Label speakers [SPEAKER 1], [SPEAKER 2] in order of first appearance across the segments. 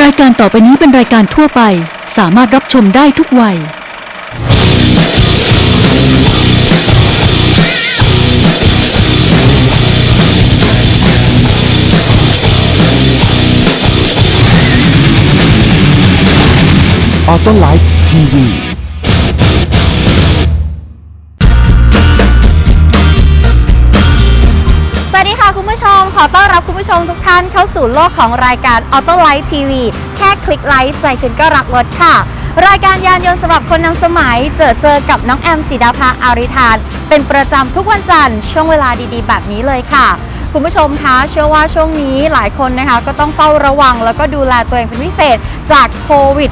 [SPEAKER 1] รายการต่อไปนี้เป็นรายการทั่วไป สามารถรับชมได้ทุกวัย
[SPEAKER 2] ออโต้ไลฟ์ทีวี
[SPEAKER 3] สวัสดีค่ะคุณผู้ชม ขอต้อนรับคุณ ผู้ชมทุกท่านเข้าสู่โลกของรายการ Auto Light TV แค่คลิกไลค์ใจคุณก็รักรถค่ะ รายการยานยนต์สำหรับคนนำสมัย เจอเจอกับน้องแอมจิดาภาอาริธาน เป็นประจำทุกวันจันทร์ช่วงเวลาดีๆ แบบนี้เลยค่ะ คุณผู้ชมคะเชื่อว่าช่วงนี้หลายคนนะคะก็ต้องเฝ้าระวังแล้วก็ดูแลตัวเองเป็นพิเศษจากโควิด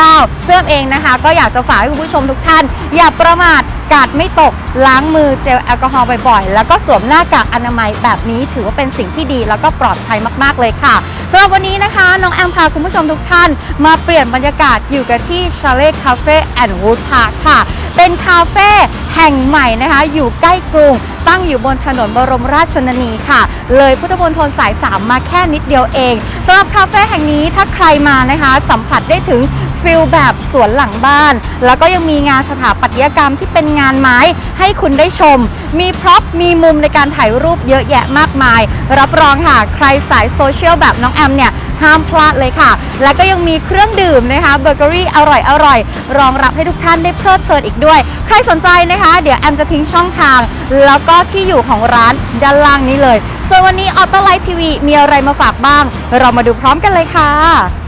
[SPEAKER 3] -19 ซึ่งเองนะคะ ก็อยากจะฝากให้คุณผู้ชมทุกท่าน อย่าประมาทกาดไม่ตกล้างมือเจลแอลกอฮอล์บ่อยๆ แล้วก็สวมหน้ากากอนามัยแบบนี้ถือว่าเป็นสิ่งที่ดีแล้วก็ปลอดภัยมากๆเลยค่ะสำหรับวันนี้นะคะ น้องแอมพาคุณผู้ชมทุกท่าน มาเปลี่ยนบรรยากาศอยู่กันที่ชาเล่คาเฟ่แอนด์วูดพาร์คค่ะ เป็นคาเฟ่แห่งใหม่นะคะ อยู่ใกล้กรุง ตั้งอยู่บนถนนบรมราชชนนีค่ะ เลยพุทธมณฑลสาย 3 มาแค่นิดเดียวเองสำหรับคาเฟ่แห่งนี้ถ้าใครมานะคะ สัมผัสได้ถึงฟิลแบบสวนหลังบ้าน แล้วก็ยังมีงานสถาปัตยกรรมที่เป็นงานไม้ให้คุณได้ชม มีพร็อพมีมุมในการถ่ายรูปเยอะแยะมากมาย รับรองค่ะ ใครสายโซเชียลแบบน้องแอมเนี่ย ห้ามพลาดเลยค่ะ และก็ยังมีเครื่องดื่มนะคะเบเกอรี่อร่อยอร่อยรองรับให้ทุกท่านได้เพลิดเพลินอีกด้วย ใครสนใจนะคะ เดี๋ยวแอมจะทิ้งช่องทาง แล้วก็ที่อยู่ของร้านด้านล่างนี้เลย ส่วนวันนี้ออโต้ไลท์ทีวีมีอะไรมาฝากบ้าง เรามาดูพร้อมกันเลยค่ะ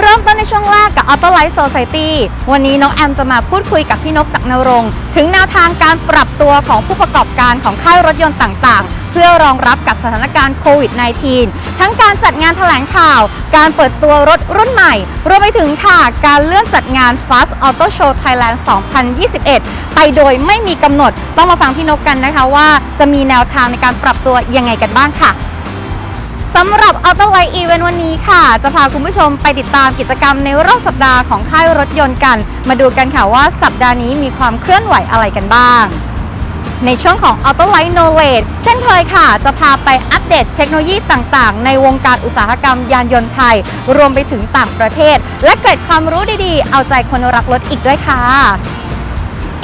[SPEAKER 3] เริ่มต้นในช่วงแรกกับ Auto Life Society วันนี้น้องแอมจะมาพูดคุยกับพี่นกศักดิ์นรงค์ถึงแนวทางการปรับตัวของผู้ประกอบการของค่ายรถยนต์ต่างๆ เพื่อรองรับกับสถานการณ์โควิด -19 ทั้งการจัดงานแถลงข่าว การเปิดตัวรถรุ่นใหม่ รวมไปถึงค่ะการเลื่อนจัดงาน Fast Auto Show Thailand 2021 ไปโดยไม่มีกำหนดต้องมาฟังพี่นกกันนะคะว่าจะมีแนวทางในการปรับตัวยังไงกันบ้างค่ะ สำหรับ Auto Light Event วันนี้ค่ะ จะพาคุณผู้ชมไปติดตามกิจกรรมในรอบสัปดาห์ของค่ายรถยนต์กัน มาดูกันค่ะว่าสัปดาห์นี้มีความเคลื่อนไหวอะไรกันบ้าง ในช่วงของ Auto Light Knowledge เช่นเคยค่ะ จะพาไปอัปเดตเทคโนโลยีต่างๆ ในวงการอุตสาหกรรมยานยนต์ไทย รวมไปถึงต่างประเทศ และเกร็ดความรู้ดีๆ เอาใจคนรักรถอีกด้วยค่ะ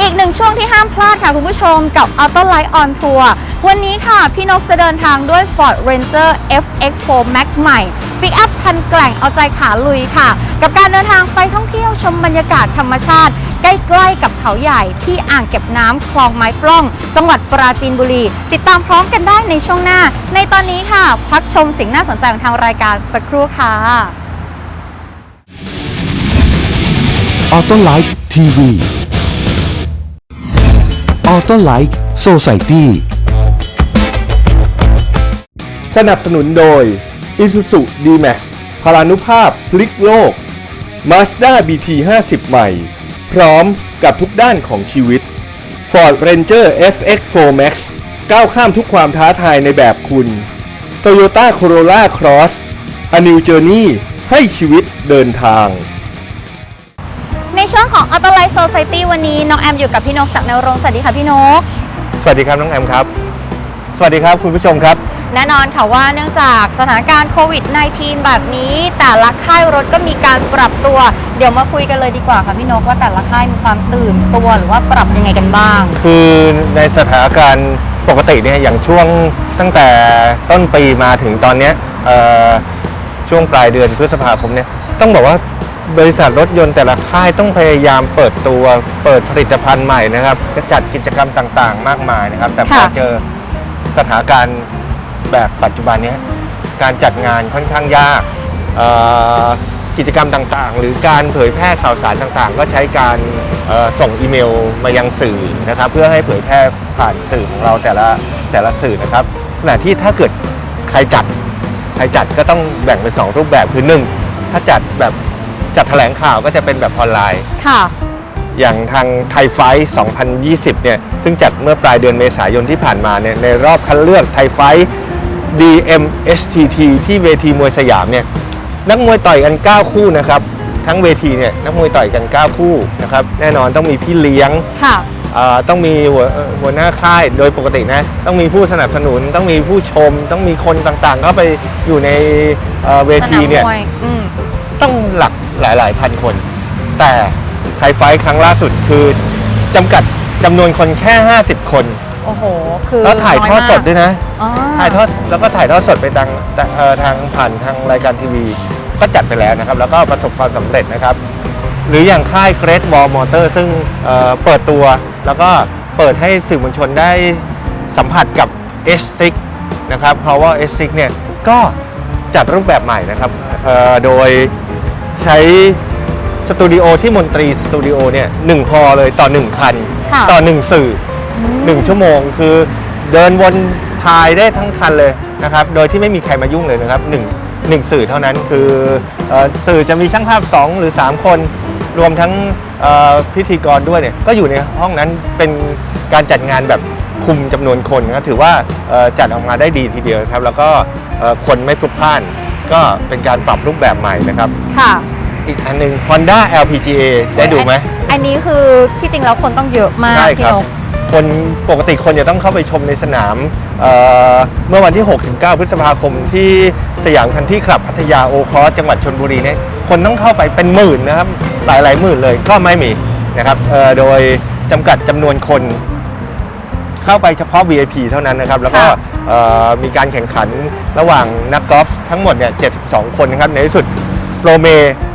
[SPEAKER 3] อีกหนึ่งช่วงที่ห้ามพลาดค่ะคุณผู้ชมกับ Auto Light on Tour วันนี้ค่ะพี่นกจะเดินทางด้วย Ford Ranger FX4 Max ใหม่ปิกอัพคันแกร่งเอาใจขาลุยค่ะ กับการเดินทางไปท่องเที่ยวชมบรรยากาศธรรมชาติ ใกล้ๆกับเขาใหญ่ที่อ่างเก็บน้ำคลองไม้ปล้อง จังหวัดปราจีนบุรี ติดตามพร้อมกันได้ในช่วงหน้า ในตอนนี้ค่ะ พักชมสิ่งน่าสนใจของทางรายการสักครู่ค่ะ
[SPEAKER 2] ออโต้ไลฟ์ทีวี ออโต้ไลฟ์โซไซตี้
[SPEAKER 4] สนับสนุนโดย Isuzu D-Max พลานุภาพพลิกโลก Mazda BT 50 ใหม่ พร้อมกับทุกด้านของชีวิต Ford Ranger FX4 Max ก้าวข้ามทุกความท้าทายในแบบคุณ Toyota Corolla Cross A New Journey ให้ชีวิตเดินทาง
[SPEAKER 3] ช่วงของ Auto Light Society วันนี้น้องแอมอยู่กับพี่นกศักดิ์นรงค์สวัสดีค่ะพี่นก
[SPEAKER 4] สวัสดีครับน้องแอมครับ สวัสดีครับคุณผู้ชมครับ
[SPEAKER 3] แน่นอนค่ะว่าเนื่องจากสถานการณ์โควิด -19 แบบนี้ แต่ละค่ายรถก็มีการปรับตัว เดี๋ยวมาคุยกันเลยดีกว่าค่ะพี่นกว่าแต่ละค่ายมีความตื่นตัวหรือว่าปรับยังไงกันบ้าง
[SPEAKER 4] คือในสถานการณ์ปกติเนี่ยอย่างช่วงตั้งแต่ต้นปีมาถึงตอนเนี้ยเอ่อช่วงปลายเดือนพฤษภาคมเนี่ยต้องบอกว่า บริษัทรถยนต์แต่ละค่ายต้องพยายามเปิดตัวเปิดผลิตภัณฑ์ใหม่นะครับจะจัดกิจกรรมต่างๆ มากมายนะครับ แต่พอ
[SPEAKER 3] ค่ะ
[SPEAKER 4] เจอสถานการณ์แบบปัจจุบันเนี้ยการจัดงานค่อนข้างยากเอ่อกิจกรรมต่างๆ หรือการเผยแพร่ข่าวสารต่างๆ ก็ใช้การเอ่อส่งอีเมลมายังสื่อนะครับ เพื่อให้เผยแพร่ผ่านสื่อของเราแต่ละแต่ละสื่อนะครับขณะที่ถ้าเกิดใครจัด ใครจัดก็ต้องแบ่งเป็นสองรูปแบบคือหนึ่งถ้าจัดแบบ จัดแถลงข่าวก็จะเป็นแบบออนไลน์
[SPEAKER 3] ค่ะ
[SPEAKER 4] อย่างทางไทยไฟท์2020 เนี่ย ซึ่งจัดเมื่อปลายเดือนเมษายนที่ผ่านมาเนี่ย ในรอบคัดเลือกไทยไฟท์ DMSTT ที่เวทีมวยสยามเนี่ย นักมวยต่อยกัน 9 คู่นะครับ ทั้งเวทีเนี่ยนักมวยต่อยกัน 9 คู่นะครับ แน่นอนต้องมีพี่เลี้ยง
[SPEAKER 3] ค่ะ
[SPEAKER 4] เอ่อต้องมีหัวเอ่อหัวหน้าค่ายโดยปกตินะ ต้องมีผู้สนับสนุน ต้องมีผู้ชม ต้องมีคนต่างๆ เข้าไปอยู่ในเอ่อเว
[SPEAKER 3] ส
[SPEAKER 4] ที
[SPEAKER 3] นาม
[SPEAKER 4] เนี่ย
[SPEAKER 3] มวยอืม
[SPEAKER 4] ต้องหลัก หลายๆ พันคน แต่ไทยไฟท์ครั้งล่าสุดคือจำกัดจำนวนคนแค่ 50 คน
[SPEAKER 3] โอ้โห คือ
[SPEAKER 4] แล้วถ่ายทอดสด
[SPEAKER 3] น้มก
[SPEAKER 4] ด้วยนะ
[SPEAKER 3] อ๋อ
[SPEAKER 4] ถ่ายทอดแล้วก็ถ่ายทอดสดไปทางเอ่อทางผ่านทางรายการทีวี ก็จัดไปแล้วนะครับ แล้วก็ประสบความสำเร็จนะครับ หรืออย่างค่าย Great Wall Motor ซึ่งเอ่อเปิดตัวแล้วก็เปิดให้สื่อมวลชนได้สัมผัสกับ S6 นะครับ Power S6 เนี่ยก็จัดรูปแบบใหม่นะครับเอ่อโดย ใช้สตูดิโอที่มนตรีสตูดิโอเนี่ยหนึ่งฮอลเลยต่อหนึ่งคัน
[SPEAKER 3] ค่ะ
[SPEAKER 4] ต่อหนึ่งสื่อ
[SPEAKER 3] อืม
[SPEAKER 4] หนึ่งชั่วโมง คือเดินวนทายได้ทั้งคันเลยนะครับ โดยที่ไม่มีใครมายุ่งเลยนะครับหนึ่งหนึ่งสื่อเท่านั้นคือเออสื่อจะมีช่างภาพ 2 หรือ 3 คน รวมทั้งเอ่อพิธีกรด้วยเนี่ยก็อยู่ในห้องนั้นเป็นการจัดงานแบบคุมจำนวนคนนะครับถือว่าเอ่อจัดออกมาได้ดีทีเดียวครับ แล้วก็เอ่อคนไม่พลุกพล่าน ก็เป็นการปรับรูปแบบใหม่นะครับ
[SPEAKER 3] ค่ะ
[SPEAKER 4] อีกอันหนึง Honda LPGA ได้ดูไหม
[SPEAKER 3] อันนี้คือที่จริงแล้วคนต้องเยอะมาก
[SPEAKER 4] ใช่
[SPEAKER 3] พี่
[SPEAKER 4] ครับ
[SPEAKER 3] นก
[SPEAKER 4] คนปกติคนจะต้องเข้าไปชมในสนามเอ่อเมื่อวันที่ 6-9 พฤษภาคมที่สยามคันที่คลับพัทยาโอคอสจังหวัดชนบุรีเนี่ยคนต้องเข้าไปเป็นหมื่นนะครับ หลายหลายๆหมื่นเลยก็ไม่มีนะครับเอ่อโดยจำกัดจำนวนคน เข้าไปเฉพาะ VIP เท่านั้นนะครับ แล้วก็
[SPEAKER 3] ค่ะ
[SPEAKER 4] เอ่อมีการแข่งขันระหว่างนักกอล์ฟทั้งหมดเนี่ย 72 คนนะครับ ในที่สุดโปรเม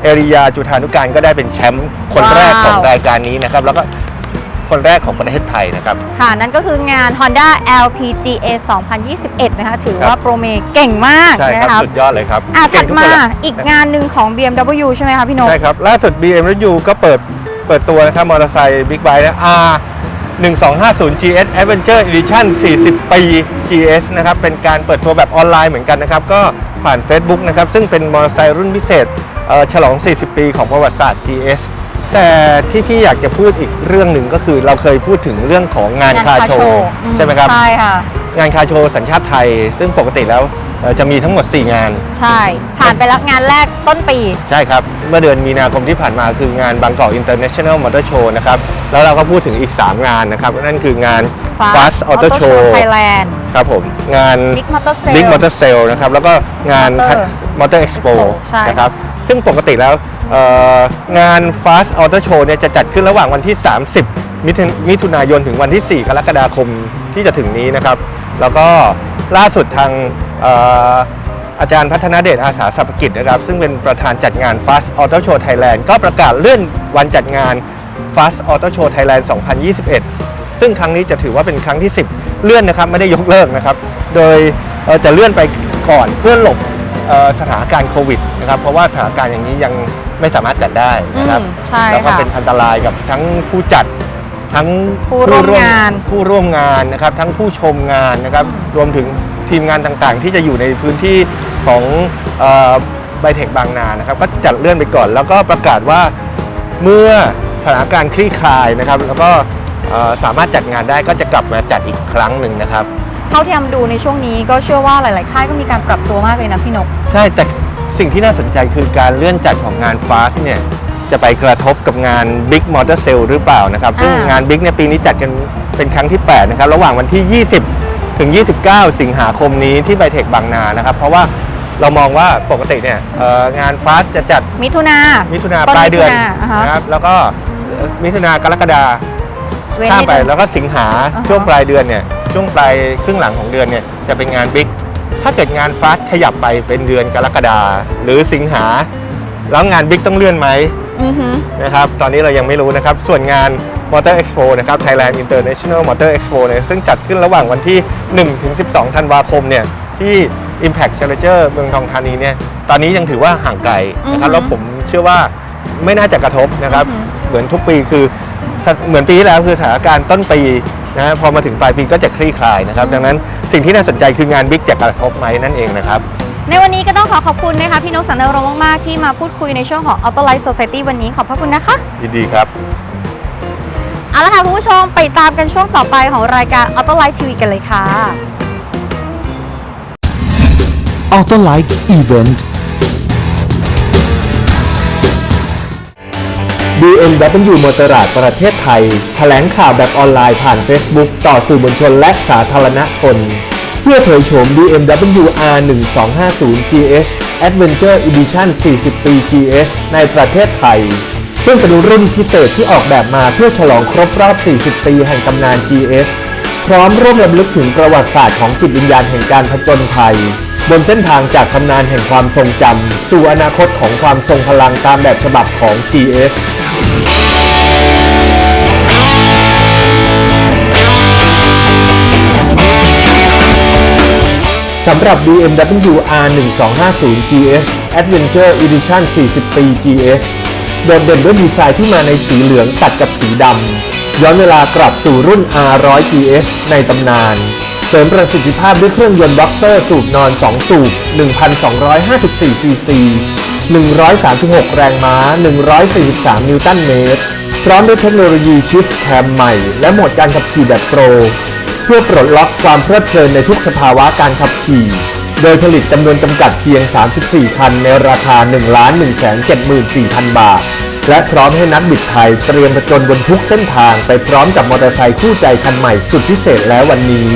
[SPEAKER 4] เอริยาจุธานุการก็ได้เป็นแชมป์คนแรกของรายการนี้นะครับ แล้วก็คนแรกของประเทศไทยนะครับ
[SPEAKER 3] ค่ะ นั่นก็คืองาน Honda LPGA 2021 นะคะ ถือ
[SPEAKER 4] ครับ
[SPEAKER 3] ว่าโปรเมเก่งมาก
[SPEAKER 4] ใช่ครับ
[SPEAKER 3] นะครับ
[SPEAKER 4] สุดยอดเลยครับ
[SPEAKER 3] อะ
[SPEAKER 4] เก่
[SPEAKER 3] ถั
[SPEAKER 4] ง
[SPEAKER 3] ด
[SPEAKER 4] ทุ
[SPEAKER 3] มา
[SPEAKER 4] คนแหละ
[SPEAKER 3] อีกงานหนึ่งของ BMW ใช่ไหมคะพี่นก
[SPEAKER 4] ใช่ครับ ล่าสุด BMW ก็เปิดเปิดตัวนะครับมอเตอร์ไซค์บิ๊กไบค์นะ R 1250 GS Adventure Edition 40 ปี GS นะครับ เป็นการเปิดตัวแบบออนไลน์เหมือนกันนะครับ ก็ผ่าน Facebook นะครับ ซึ่งเป็นมอเตอร์ไซค์รุ่นพิเศษเอ่อฉลอง 40 ปีของประวัติศาสตร์ GS แต่ที่พี่อยากจะพูดอีกเรื่องหนึ่งก็คือเราเคยพูดถึงเรื่องของงานคาร์โชว์
[SPEAKER 3] อื
[SPEAKER 4] ใช่ไหมครับ
[SPEAKER 3] ใช่ค่ะ
[SPEAKER 4] งานคาร์โชว์สัญชาติไทย ซึ่งปกติแล้วเอ่อ จะมีทั้งหมด 4 งาน
[SPEAKER 3] ใช่ ผ่านไปแล้วงานแรกต้นปี
[SPEAKER 4] ใช่ครับ เมื่อเดือนมีนาคมที่ผ่านมาคืองานบางกอก International Motor Show นะครับ แล้วเราก็พูดถึงอีก 3 งานนะครับ นั่นคืองาน Fast Auto Show
[SPEAKER 3] Thailand
[SPEAKER 4] ครับผมงาน
[SPEAKER 3] Big Motor Sale
[SPEAKER 4] Big Motor Sale นะครับ แล้วก็งาน
[SPEAKER 3] Motor
[SPEAKER 4] Motor Expo
[SPEAKER 3] Expo ใช่
[SPEAKER 4] นะครับ ซึ่งปกติแล้วเอ่องาน Fast Auto Show เนี่ยจะจัดขึ้นระหว่างวันที่ 30 มิถุนมิถุนายนถึงวันที่ 4 กรกฎาคมที่จะถึงนี้นะครับ แล้วก็ ล่าสุดทางเอ่ออาจารย์พัฒนาเดชอาสาสัพกิจนะครับ ซึ่งเป็นประธานจัดงาน Fast Auto Show Thailand ก็ประกาศเลื่อนวันจัดงาน Fast Auto Show Thailand 2021 ซึ่งครั้งนี้จะถือว่าเป็นครั้งที่ 10 เลื่อนนะครับ ไม่ได้ยกเลิกนะครับ โดยเอ่อจะเลื่อนไปก่อนเพื่อหลบเอ่อสถานการณ์โควิดนะครับ เพราะว่าสถานการณ์อย่างนี้ยังไม่สามารถจัดได้นะครับ
[SPEAKER 3] อืมใช่
[SPEAKER 4] แล้วก็
[SPEAKER 3] ค่ะ
[SPEAKER 4] เป็นอันตรายกับทั้งผู้จัด ทั้ง
[SPEAKER 3] ผู้ร่วมงาน
[SPEAKER 4] ผู้ร่วมงานนะครับ ทั้งผู้ชมงานนะครับ รวมถึงทีมงานต่างๆ ที่จะอยู่ในพื้นที่ของไบเทคบางนานะครับ ก็จัดเลื่อนไปก่อน แล้วก็ประกาศว่าเมื่อสถานการณ์คลี่คลายนะครับ แล้วก็เอ่อสามารถจัดงานได้ก็จะกลับมาจัดอีกครั้งหนึ่งนะครับ
[SPEAKER 3] เท่าที่แอมดูในช่วงนี้ก็เชื่อว่าหลาย ๆ ค่ายก็มีการปรับตัวมากเลยนะพี่นก
[SPEAKER 4] ใช่แต่สิ่งที่น่าสนใจคือการเลื่อนจัดของงาน Fast เนี่ย จะไปกระทบกับงาน Big Motor Sale หรือเปล่านะครับ ซึ่ง
[SPEAKER 3] อ่าง
[SPEAKER 4] งาน Big เนี่ยปีนี้จัดกันเป็นครั้งที่ 8 นะครับ ระหว่างวันที่ 20 ถึง 29 สิงหาคมนี้ที่ไบเทคบางนานะครับ เพราะว่าเรามองว่าปกติเนี่ยเอ่องาน Fast จะจัด
[SPEAKER 3] มิถุนา
[SPEAKER 4] มิถุนา
[SPEAKER 3] ต้น
[SPEAKER 4] ปลายเดือน
[SPEAKER 3] มิถุนาอ่าฮะ
[SPEAKER 4] นะครับ แล้วก็มิถุนากรกฎา
[SPEAKER 3] เว้น
[SPEAKER 4] ข้าม
[SPEAKER 3] นิด
[SPEAKER 4] ไป
[SPEAKER 3] นึง
[SPEAKER 4] แล้วก็สิงหา
[SPEAKER 3] อ่าฮะ
[SPEAKER 4] ช่วงปลายเดือนเนี่ยช่วงปลายครึ่งหลังของเดือนเนี่ยจะเป็นงานบิ๊กถ้าเกิดงานฟาสขยับไปเป็นเดือนกรกฎาหรือสิงหา แล้วงานบิ๊กต้องเลื่อนไหม
[SPEAKER 3] อือหือ
[SPEAKER 4] นะครับตอนนี้เรายังไม่รู้นะครับ ส่วนงาน Motor Expo นะครับ Thailand International Motor Expo เนี่ยซึ่งจัดขึ้นระหว่างวันที่1ถึง12 ธันวาคมเนี่ยที่ Impact Challenger เมืองทองธานีเนี่ยตอนนี้ยังถือว่าห่างไกลนะครับ
[SPEAKER 3] อือฮึ
[SPEAKER 4] แล้วผมเชื่อว่าไม่น่าจะกระทบนะครับ
[SPEAKER 3] อือฮึ
[SPEAKER 4] เหมือนทุกปีคือเหมือนปีที่แล้วคือสถานการณ์ต้นปีนะฮะพอมาถึงปลายปีก็จะคลี่คลายนะครับ ดังนั้นสิ่งที่น่าสนใจคืองานบิ๊กจะกระทบไหมนั่นเองนะครับ
[SPEAKER 3] ในวันนี้ก็ต้องขอขอบคุณนะคะพี่นกสันเดรงค์มากๆที่มาพูดคุยในช่วงของ Auto Life Society วันนี้ขอบพระคุณนะคะ
[SPEAKER 4] ยินดีครับ
[SPEAKER 3] เอาละค่ะคุณผู้ชมไปตามกันช่วงต่อไปของรายการ Auto Life TV กันเลยค่ะ
[SPEAKER 2] Auto Light Event
[SPEAKER 4] BMW มอเตอร์ราดประเทศไทย แถลงข่าวแบบออนไลน์ผ่าน Facebook ต่อสื่อมวลชนและสาธารณชนเพื่อเผยโฉม BMW R1250 GS Adventure Edition 40 ปี GS ในประเทศไทย ซึ่งเป็นรุ่นพิเศษที่ออกแบบมาเพื่อฉลองครบรอบ 40 ปีแห่งตำนาน GS พร้อมร่วมรำลึกถึงประวัติศาสตร์ของจิตวิญญาณแห่งการผจญภัย บนเส้นทางจากตำนานแห่งความทรงจำสู่อนาคตของความทรงพลังตามแบบฉบับของ GS สำหรับ BMW R1250 GS Adventure Edition 40 ปี GS โดดเด่นด้วยดีไซน์ที่มาในสีเหลืองตัดกับสีดำ ย้อนเวลากลับสู่รุ่น R100 GS ในตำนาน เสริมประสิทธิภาพด้วยเครื่องยนต์บ็อกเซอร์สูบนอน 2 สูบ 1,254ซีซี136 แรงม้า 143 นิวตันเมตร พร้อมด้วยเทคโนโลยี Shift Cam ใหม่ และโหมดการขับขี่แบบโปร เพื่อปลดล็อกความเพลิดเพลินในทุกสภาวะการขับขี่ โดยผลิตจำนวนจำกัดเพียง 34 คันในราคา 1 1 7 4 0 0 0 บาท และพร้อมให้นักบิดไทยเตรียมผจญบนทุกเส้นทางไปพร้อมกับมอเตอร์ไซค์คู่ใจคันใหม่สุดพิเศษแล้ววันนี้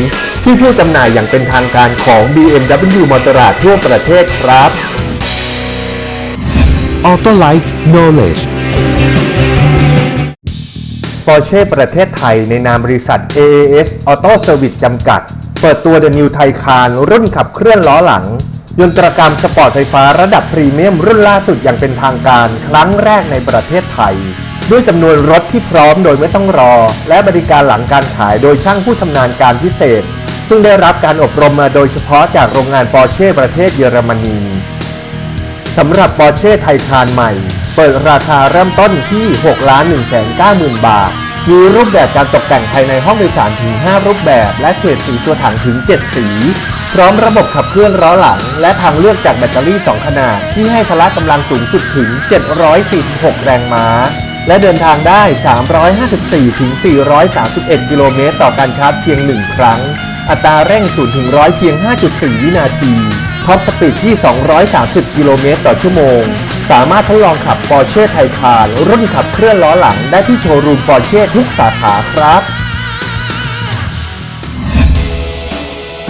[SPEAKER 4] ที่ผู้จำหน่ายอย่างเป็นทางการของ BMW มอเตอร์ราทั่วประเทศครับ
[SPEAKER 3] Auto Like
[SPEAKER 4] Knowledge Porsche ประเทศไทยในนามบริษัท AAS Auto Service จำกัด เปิดตัว The New Taycan รุ่นขับเคลื่อนล้อหลัง ยนตรกรรมสปอร์ตไฟฟ้าระดับพรีเมียมรุ่นล่าสุดอย่างเป็นทางการครั้งแรกในประเทศไทย ด้วยจำนวนรถที่พร้อมโดยไม่ต้องรอ และบริการหลังการขายโดยช่างผู้ชำนาญการพิเศษ ซึ่งได้รับการอบรมมาโดยเฉพาะจากโรงงานปอร์เช่ประเทศเยอรมนีสำหรับปอร์เช่ไทคานใหม่ เปิดราคาเริ่มต้นที่6 1 9 0 0 0 0 บาท มีรูปแบบการตกแต่งภายในห้องโดยสารถึง 5 รูปแบบ และเฉดสีตัวถังถึง 7 สี พร้อมระบบขับเคลื่อนล้อหลัง และทางเลือกจากแบตเตอรี่ 2 ขนาด ที่ให้พละกำลังสูงสุดถึง 746 แรงม้า และเดินทางได้ 354ถึง431 กิโลเมตรต่อการชาร์จเพียง 1 ครั้ง อัตราเร่ง0ถึง100 เพียง 5.4 วินาทีท็อปสปีดที่ 230 กิโลเมตรต่อชั่วโมง สามารถทดลองขับ Porsche Taycan รุ่นขับเคลื่อนล้อหลังได้ที่โชว์รูม Porsche ทุกสาขาครับ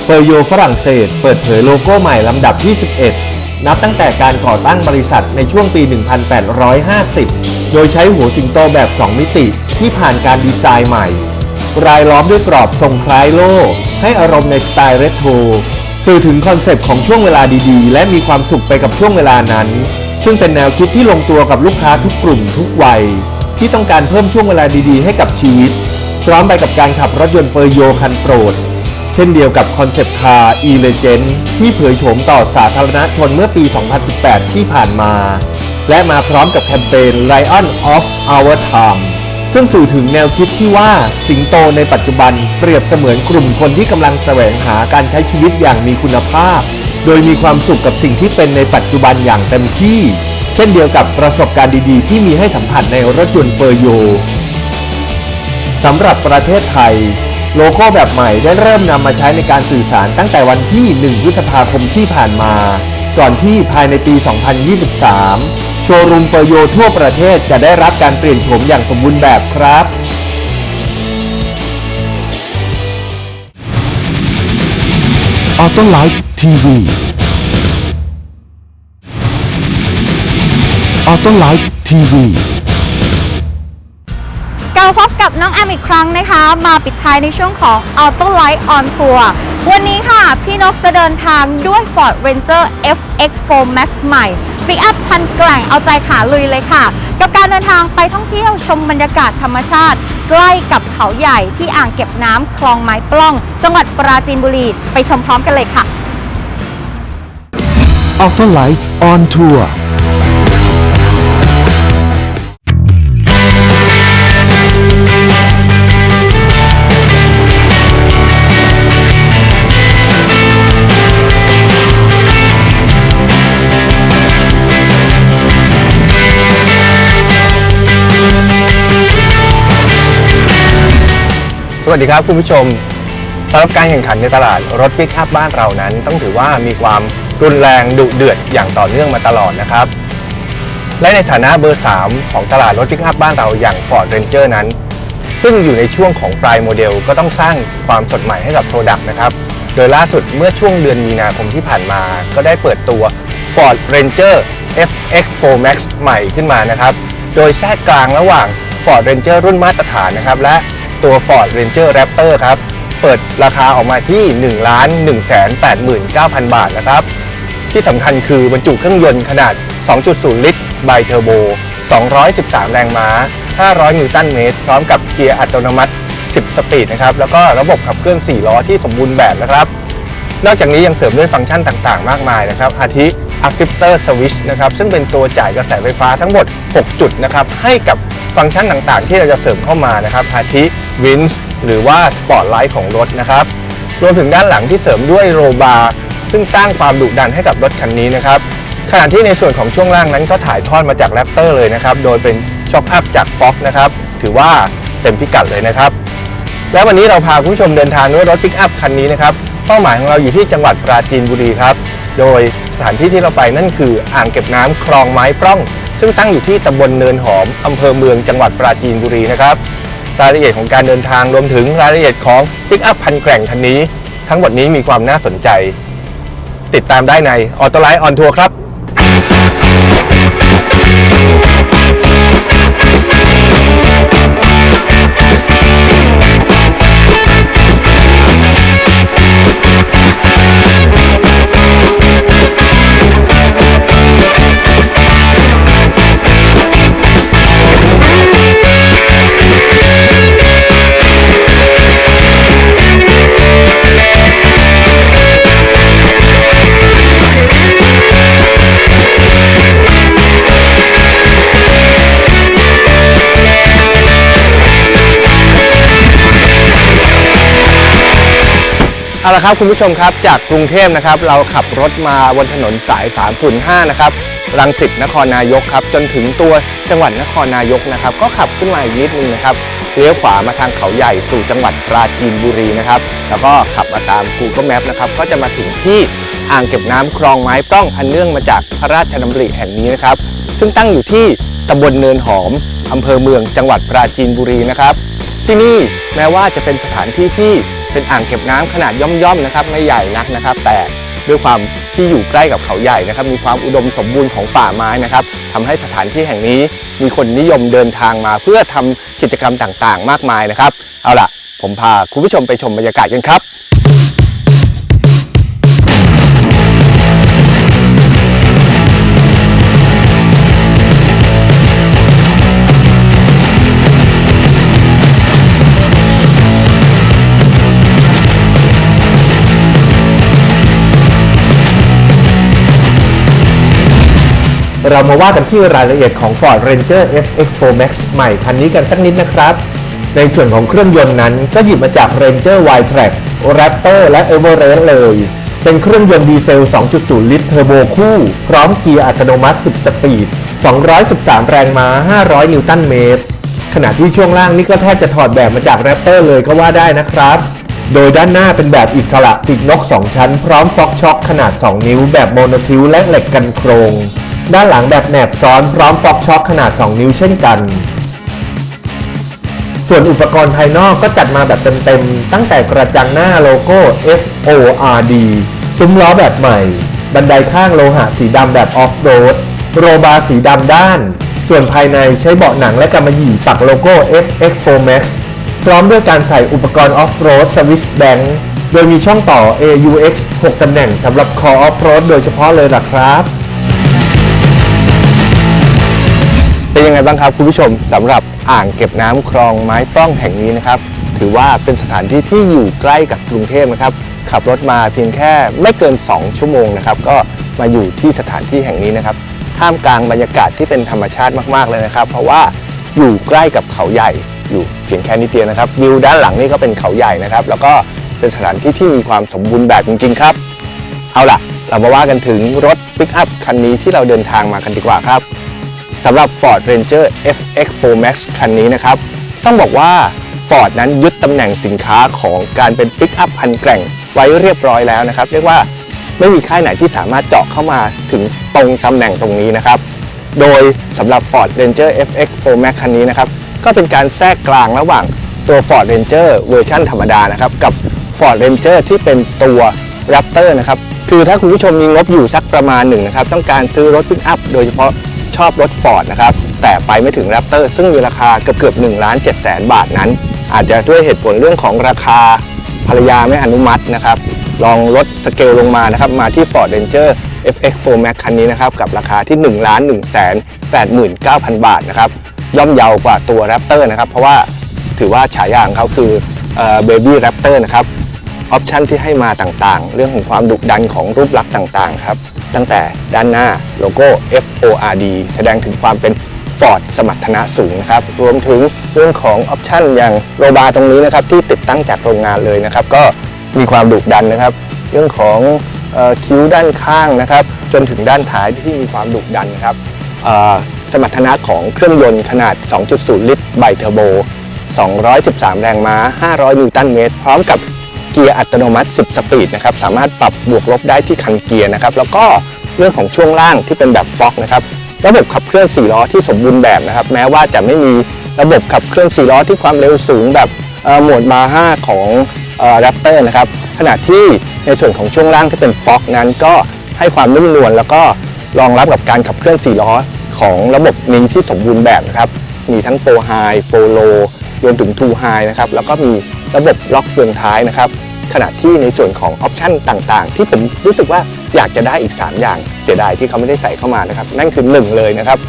[SPEAKER 4] เปอร์โยฝรั่งเศส เปิดเผยโลโก้ใหม่ลำดับที่ 11 นับตั้งแต่การก่อตั้งบริษัทในช่วงปี 1850 โดยใช้หัวสิงโตแบบ 2 มิติที่ผ่านการดีไซน์ใหม่ รายล้อมด้วยกรอบทรงคล้ายโล่ ให้อารมณ์ในสไตล์เรโทรสื่อถึงคอนเซปต์ของช่วงเวลาดีๆ และมีความสุขไปกับช่วงเวลานั้น ซึ่งเป็นแนวคิดที่ลงตัวกับลูกค้าทุกกลุ่มทุกวัย ที่ต้องการเพิ่มช่วงเวลาดีๆ ให้กับชีวิต พร้อมไปกับการขับรถยนต์เปอร์โยคันโปรด เช่นเดียวกับคอนเซปต์คาร์ e-legend ที่เผยโฉมต่อสาธารณชนเมื่อปี 2018 ที่ผ่านมา และมาพร้อมกับแคมเปญ Lion of Our Time ซึ่งสื่อถึงแนวคิดที่ว่าสิงโตในปัจจุบันเปรียบเสมือนกลุ่มคนที่กำลังแสวงหาการใช้ชีวิตอย่างมีคุณภาพ โดยมีความสุขกับสิ่งที่เป็นในปัจจุบันอย่างเต็มที่ เช่นเดียวกับประสบการณ์ดีๆ ที่มีให้สัมผัสในรถยนต์เปอร์โยสำหรับประเทศไทย โลโก้แบบใหม่ได้เริ่มนำมาใช้ในการสื่อสารตั้งแต่วันที่ 1 พฤษภาคมที่ผ่านมา ก่อนที่ภายในปี 2023 โชว์รูมเปอร์โยทั่วประเทศจะได้รับการเปลี่ยนโฉมอย่างสมบูรณ์แบบครับ
[SPEAKER 5] Auto Light TV Auto Light TV
[SPEAKER 3] กลับมาพบกับน้องแอมอีกครั้งนะคะ มาปิดท้ายในช่วงของ Auto Light on Tour วันนี้ค่ะ พี่นกจะเดินทางด้วย Ford Ranger FX4 Max ใหม่ปิกอัพพันแกร่งเอาใจขาลุยเลยค่ะ กับการเดินทางไปท่องเที่ยวชมบรรยากาศธรรมชาติ ใกล้กับเขาใหญ่ที่อ่างเก็บน้ำคลองไม้ปล้อง จังหวัดปราจีนบุรีไปชมพร้อมกันเลยค่ะ
[SPEAKER 5] Auto Light on Tour
[SPEAKER 6] วัสดีครับคุณผู้ชมสำหรับการแข่งขันในตลาดรถปิกอัพบ้านเรานั้น ต้องถือว่ามีความรุนแรงดุเดือดอย่างต่อเนื่องมาตลอดนะครับ
[SPEAKER 4] และในฐานะเบอร์ 3 ของตลาดรถปิกอัพบ้านเราอย่าง Ford Ranger นั้น ซึ่งอยู่ในช่วงของปลายโมเดลก็ต้องสร้างความสดใหม่ให้กับโปรดักต์นะครับโดยล่าสุดเมื่อช่วงเดือนมีนาคมที่ผ่านมา ก็ได้เปิดตัว Ford Ranger FX4 Max ใหม่ขึ้นมานะครับ โดยแทรกกลางระหว่าง Ford Ranger รุ่นมาตรฐานนะครับ และ ตัว Ford Ranger Raptor ครับ เปิดราคาออกมาที่ 1 1 8 9 0 0 0 บาทนะครับ ที่สำคัญคือบรรจุเครื่องยนต์ขนาด 2.0 ลิตรไบเทอร์โบ 213 แรงม้า 500 นิวตันเมตร พร้อมกับเกียร์อัตโนมัติ 10 สปีดนะครับ แล้วก็ระบบขับเคลื่อน 4 ล้อที่สมบูรณ์แบบนะครับ นอกจากนี้ยังเสริมด้วยฟังก์ชันต่างๆ มากมายนะครับ อาทิ Affifter Switch นะครับ ซึ่งเป็นตัวจ่ายกระแสไฟฟ้าทั้งหมด 6 จุดนะครับ ให้กับฟังก์ชันต่างๆ ที่เราจะเสริมเข้ามานะครับ อาทิ Winch หรือว่า Spotlight ของรถนะครับ รวมถึงด้านหลังที่เสริมด้วยโรบาร์ซึ่งสร้างความดุดันให้กับรถคันนี้นะครับขณะที่ในส่วนของช่วงล่างนั้นก็ถ่ายทอดมาจากแรปเตอร์เลยนะครับ โดยเป็นช็อคอัพจาก Fox นะครับ ถือว่าเต็มพิกัดเลยนะครับ และวันนี้เราพาคุณผู้ชมเดินทางด้วยรถปิกอัพคันนี้นะครับ เป้าหมายของเราอยู่ที่จังหวัดปราจีนบุรีครับ โดยสถานที่ที่เราไปนั่นคืออ่างเก็บน้ำคลองไม้ปล้อง ซึ่งตั้งอยู่ที่ตำบลเนินหอมอำเภอเมืองจังหวัดปราจีนบุรีนะครับ รายละเอียดของการเดินทางรวมถึงรายละเอียดของปิกอัพพันแกร่งคันนี้ ทั้งหมดนี้มีความน่าสนใจ ติดตามได้ในออโตไลท์ออนทัวร์ครับ เอาละครับคุณผู้ชมครับจากกรุงเทพนะครับเราขับรถมาบนถนนสาย 305 นะครับรังสิตนครนายกครับจนถึงตัวจังหวัดนครนายกนะครับก็ขับขึ้นมาอีกนิดนึงนะครับเลี้ยวขวามาทางเขาใหญ่สู่จังหวัดปราจีนบุรีนะครับแล้วก็ขับมาตาม Google Map นะครับก็จะมาถึงที่อ่างเก็บน้ำคลองไม้ป้องอันเนื่องมาจากพระราชดำริแห่งนี้นะครับซึ่งตั้งอยู่ที่ตำบลเนินหอมอำเภอเมืองจังหวัดปราจีนบุรีนะครับที่นี่แม้ว่าจะเป็นสถานที่ที่ เป็นอ่างเก็บน้ำขนาดย่อมๆนะครับไม่ใหญ่นักนะครับ แต่ด้วยความที่อยู่ใกล้กับเขาใหญ่นะครับ มีความอุดมสมบูรณ์ของป่าไม้นะครับทำให้สถานที่แห่งนี้มีคนนิยมเดินทางมาเพื่อทำกิจกรรมต่างๆ มากมายนะครับ เอาล่ะ ผมพาคุณผู้ชมไปชมบรรยากาศกันครับ
[SPEAKER 2] เรามาว่ากันที่รายละเอียดของ Ford Ranger FX4 Max ใหม่คันนี้กันสักนิดนะครับ ในส่วนของเครื่องยนต์นั้นก็หยิบมาจาก Ranger Y-Track Raptor และ Everest เลย เป็นเครื่องยนต์ดีเซล 2.0 ลิตรเทอร์โบคู่ พร้อมเกียร์อัตโนมัติ 10 สปีด 213 แรงม้า 500 นิวตันเมตร ขณะที่ช่วงล่างนี่ก็แทบจะถอดแบบมาจาก Raptor เลยก็ว่าได้นะครับโดยด้านหน้าเป็นแบบอิสระติดนก 2 ชั้น พร้อมฟอกช็อคขนาด 2 นิ้วแบบโมโนทิวและเหล็กกันโครง ด้านหลังแบบแหนบซ้อนพร้อมฟอกช็อคขนาด 2 นิ้วเช่นกัน ส่วนอุปกรณ์ภายนอกก็จัดมาแบบเต็มๆ ตั้งแต่กระจังหน้าโลโก้ FORD ซุ้มล้อแบบใหม่ บันไดข้างโลหะสีดำแบบออฟโรด โรบาร์สีดำด้าน ส่วนภายในใช้เบาะหนังและกำมะหยี่ปักโลโก้ FX4 Max พร้อมด้วยการใส่อุปกรณ์ออฟโรดสวิสแบงโดยมีช่องต่อ AUX 6 ตำแหน่งสำหรับคอออฟโรดโดยเฉพาะเลยล่ะครับ
[SPEAKER 4] เป็นยังไงบ้างครับคุณผู้ชมสำหรับอ่างเก็บน้ำคลองไม้ปล้องแห่งนี้นะครับ ถือว่าเป็นสถานที่ที่อยู่ใกล้กับกรุงเทพนะครับ ขับรถมาเพียงแค่ไม่เกิน 2 ชั่วโมงนะครับ ก็มาอยู่ที่สถานที่แห่งนี้นะครับ ท่ามกลางบรรยากาศที่เป็นธรรมชาติมากๆเลยนะครับ เพราะว่าอยู่ใกล้กับเขาใหญ่อยู่เพียงแค่นิดเดียวนะครับวิวด้านหลังนี่ก็เป็นเขาใหญ่นะครับ แล้วก็เป็นสถานที่ที่มีความสมบูรณ์แบบจริงๆครับ เอาล่ะ เรามาว่ากันถึงรถปิกอัพคันนี้ที่เราเดินทางมากันดีกว่าครับ สำหรับ Ford Ranger FX4 Max คันนี้นะครับ ต้องบอกว่า Ford นั้นยึดตำแหน่งสินค้าของการเป็นปิกอัพพันแกร่งไว้เรียบร้อยแล้วนะครับ เรียกว่าไม่มีค่ายไหนที่สามารถเจาะเข้ามาถึงตรงตำแหน่งตรงนี้นะครับ โดยสำหรับ Ford Ranger FX 4 Max คันนี้นะครับ ก็เป็นการแทรกกลางระหว่างตัว Ford Ranger เวอร์ชันธรรมดานะครับ กับ Ford Ranger ที่เป็นตัว Raptor นะครับ คือถ้าคุณผู้ชมมีงบอยู่สักประมาณหนึ่งนะครับ ต้องการซื้อรถพิกอัพโดยเฉพาะ ชอบรถ Ford นะครับ แต่ไปไม่ถึง Raptor ซึ่งมีราคาเกือบเกือบ1ล้าน7แสนบาทนั้น อาจจะด้วยเหตุผลเรื่องของราคาภรรยาไม่อนุมัตินะครับ ลองลดสเกลลงมานะครับ มาที่ Ford Ranger FX4 Max คันนี้นะครับ กับราคาที่1ล้าน1แสน89,000 บาทนะครับ ย่อมเยาวกว่าตัว Raptor นะครับ เพราะว่าถือว่าฉายาของเขาคือเอ่อ Baby Raptor นะครับ ออปชันที่ให้มาต่างๆ เรื่องของความดุดันของรูปลักษณ์ต่างๆ ครับ ตั้งแต่ด้านหน้าโลโก้ FORD แสดงถึงความเป็น Ford สมรรถนะสูงนะครับ รวมถึงเรื่องของออปชันอย่างโรบาร์ตรงนี้นะครับที่ติดตั้งจากโรงงานเลยนะครับ ก็มีความดุดันนะครับ เรื่องของออคิ้วด้านข้างนะครับ จนถึงด้านท้ายที่มีความดุดันนะครับสมรรถนะของเครื่องยนต์ขนาด 2.0 ลิตรไบเทอร์โบ 213 แรงม้า 500 นิวตันเมตร พร้อมกับ กียร์อัตโนมัติ 10 สปีดนะครับสามารถปรับบวกลบได้ที่คันเกียร์นะครับแล้วก็เรื่องของช่วงล่างที่เป็นแบบฟ็อกนะครับระบบขับเคลื่อน4ล้อที่สมบูรณ์แบบนะครับแม้ว่าจะไม่มีระบบขับเคลื่อน4ล้อที่ความเร็วสูงแบบโหมดมา5ของแรปเตอร์นะครับขณะที่ในส่วนของช่วงล่างที่เป็นฟ็อกนั้นก็ให้ความนุ่มนวลแล้วก็รองรับกับการขับเคลื่อน4ล้อของระบบนี้ที่สมบูรณ์แบบนะครับมีทั้ง4 High 4 Low รวมถึง2 High นะครับแล้วก็มีระบบล็อกเฟืองท้ายนะครับ ขณะที่ในส่วนของออปชันต่างๆ ที่ผมรู้สึกว่าอยากจะได้อีก 3 อย่างเสียดายที่เขาไม่ได้ใส่เข้ามานะครับ นั่นคือ 1 เลยนะครับ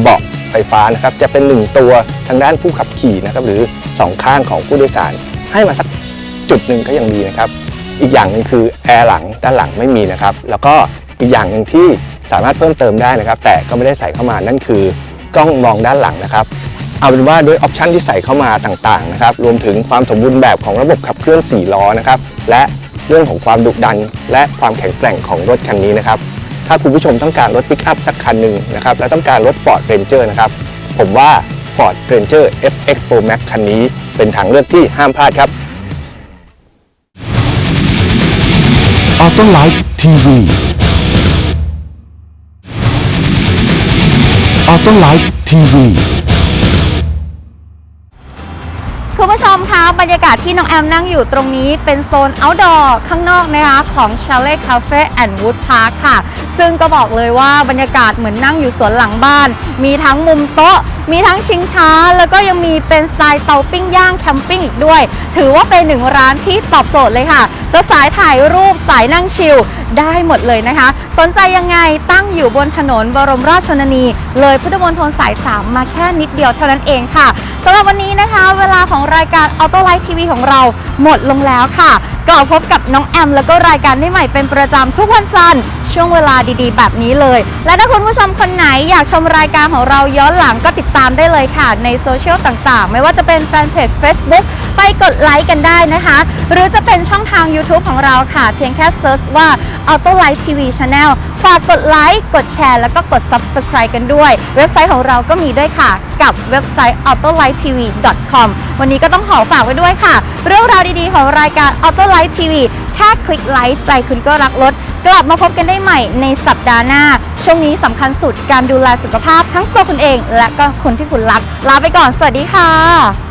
[SPEAKER 4] เบาะไฟฟ้านะครับจะเป็น 1 ตัวทางด้านผู้ขับขี่นะครับหรือ 2 ข้างของผู้โดยสาร ให้มาสักจุดหนึ่งก็ยังดีนะครับ อีกอย่างหนึ่งคือแอร์หลังด้านหลังไม่มีนะครับแล้วก็อีกอย่างหนึ่งที่สามารถเพิ่มเติมได้นะครับ แต่ก็ไม่ได้ใส่เข้ามานั่นคือกล้องมองด้านหลังนะครับ เอาเป็นว่าด้วยออปชันที่ใส่เข้ามาต่างๆนะครับรวมถึงความสมบูรณ์แบบของระบบขับเคลื่อน4ล้อนะครับและเรื่องของความดุดัน และความแข็งแกร่งของรถคันนี้นะครับถ้าคุณผู้ชมต้องการรถปิกอัพสักคันหนึ่งนะครับและต้องการรถ Ford Ranger นะครับผมว่า Ford Ranger FX4 Max คันนี้เป็นทางเลือกที่ห้ามพลาดครับ
[SPEAKER 5] Autolite TV Autolite TV
[SPEAKER 3] คุณผู้ชมคะบรรยากาศที่น้องแอมนั่งอยู่ตรงนี้เป็นโซน outdoor ข้างนอกนะคะของ Chalet Cafe and Wood Park ค่ะ ซึ่งก็บอกเลยว่าบรรยากาศเหมือนนั่งอยู่สวนหลังบ้าน มีทั้งมุมโต๊ะ มีทั้งชิงช้า แล้วก็ยังมีเป็นสไตล์เตาปิ้งย่างแคมปิ้งอีกด้วย ถือว่าเป็นหนึ่งร้านที่ตอบโจทย์เลยค่ะ จะสายถ่ายรูปสายนั่งชิล ได้หมดเลยนะคะ สนใจยังไงตั้งอยู่บนถนนบรมราชชนนี เลยพุทธมณฑลสาย 3 มาแค่นิดเดียวเท่านั้นเองค่ะสำหรับวันนี้นะคะ เวลาของรายการออโต้ไลท์ทีวีของเราหมดลงแล้วค่ะก็พบกับน้องแอม แล้วก็รายการได้ใหม่เป็นประจำทุกวันจันทร์ ช่วงเวลาดีๆ แบบนี้เลย และถ้าคุณผู้ชมคนไหนอยากชมรายการของเราย้อนหลังก็ติดตามได้เลยค่ะ ในโซเชียลต่างๆ ไม่ว่าจะเป็นแฟนเพจ Facebook ไปกดไลค์กันได้นะคะ หรือจะเป็นช่องทาง YouTube ของเราค่ะ เพียงแค่เซิร์ชว่า Auto Light TV Channel ฝากกดไลค์ กดแชร์ แล้วก็กด Subscribe กันด้วย เว็บไซต์ของเราก็มีด้วยค่ะ กับเว็บไซต์ autolighttv.com วันนี้ก็ต้องขอฝากไว้ด้วยค่ะ เรื่องราวดีๆ ของรายการ Auto Light TV แค่คลิกไลค์ใจคุณก็รักรถ กลับมาพบกันได้ใหม่ในสัปดาห์หน้า ช่วงนี้สำคัญสุดการดูแลสุขภาพทั้งตัวคุณเอง และก็คนที่คุณรัก ลาไปก่อน สวัสดีค่ะ